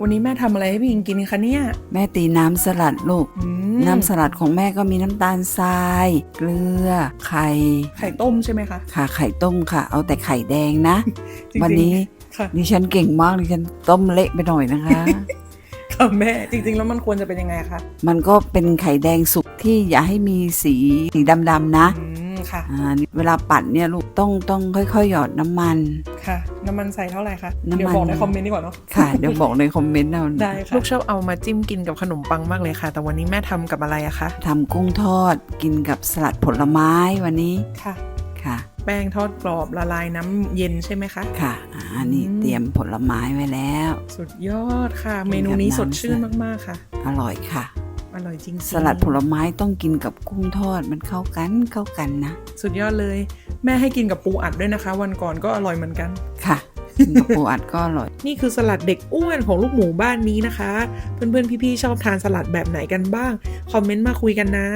วันนี้แม่ทำอะไรให้พี่อิงกินคะเนี่ย แม่ตีน้ำสลัดลูก อืมน้ำสลัดของแม่ก็มีน้ำตาลทราย เกลือ ไข่ไข่ต้มใช่ไหมคะค่ะไข่ต้มค่ะ เอาแต่ไข่แดงนะ จริงๆวันนี้ค่ะดิฉันเก่งมากดิฉันต้มเละไปหน่อยนะคะ ค่ะแม่จริง ๆ แล้วมันควรจะเป็นยังไงคะมันก็เป็นไข่แดงสุกที่อย่าให้มีสีสีดำๆนะอืมค่ะ อ่านี่เวลาปั่นเนี่ยลูกต้องต้องค่อยๆ หยอดน้ำมัน ค่ะ น้ำมันใส่เท่าไหร่คะน้ำมันเดี๋ยวบอกในคอมเมนต์ดีกว่าเนาะค่ะเดี๋ยวบอกในคอมเมนต์เอาได้ค่ะลูกชอบเอามาจิ้มกินกับขนมปังมากเลยค่ะ แต่วันนี้แม่ทำกับอะไรอะคะทำกุ้งทอดกินกับสลัดผลไม้วันนี้ค่ะค่ะแป้งทอดกรอบละลายน้ำเย็นใช่ไหมคะ ค่ะอ่านี่อืมเตรียมผลไม้ไว้แล้ว สุดยอดค่ะ เมนูนี้สดชื่นมากๆค่ะ อร่อยค่ะ อร่อยจริงๆสลัดผลไม้ต้องกินกับกุ้งทอดมันเข้ากันเข้ากันนะ สุดยอดเลย แม่ให้กินกับปูอัดด้วยนะคะ วันก่อนก็อร่อยเหมือนกันค่ะกินกับปูอัดก็อร่อย นี่คือสลัดเด็กอ้วนของลูกหมูบ้านนี้นะคะ เพื่อนๆ พี่ๆ ชอบทานสลัดแบบไหนกันบ้าง คอมเมนต์มาคุยกันนะ